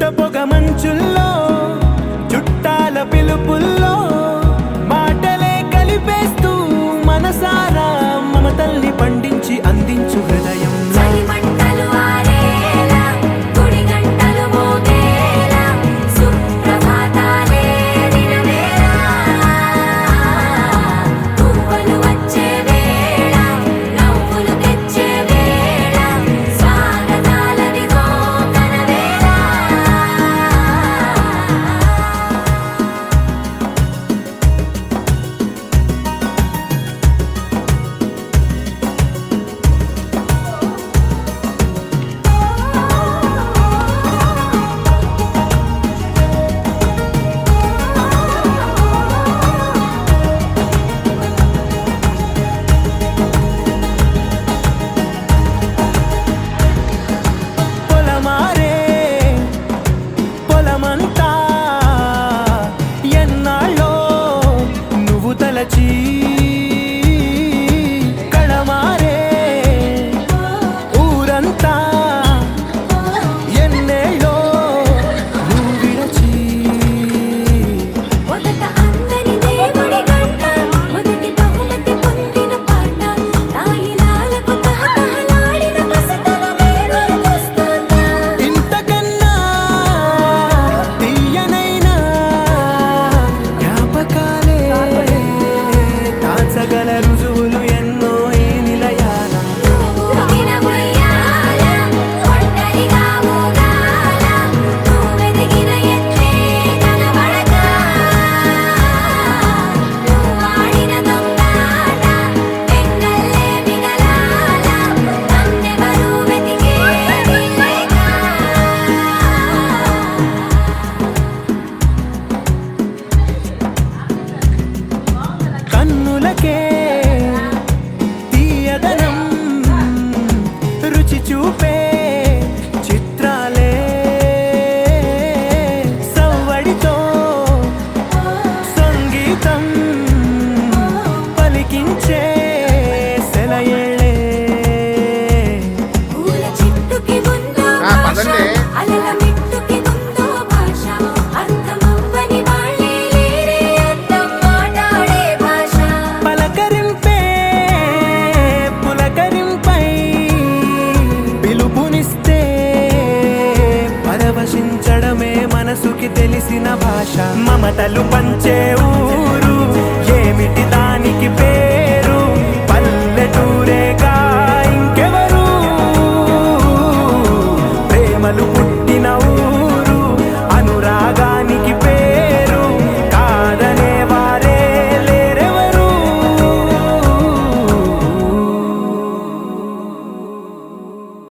விட்ட புகை 你。అమృతం పలికించే పలకరింపే పులకరింపై పరవశించడమే మనసుకి తెలిసిన భాష. మమతలు పంచే ఊ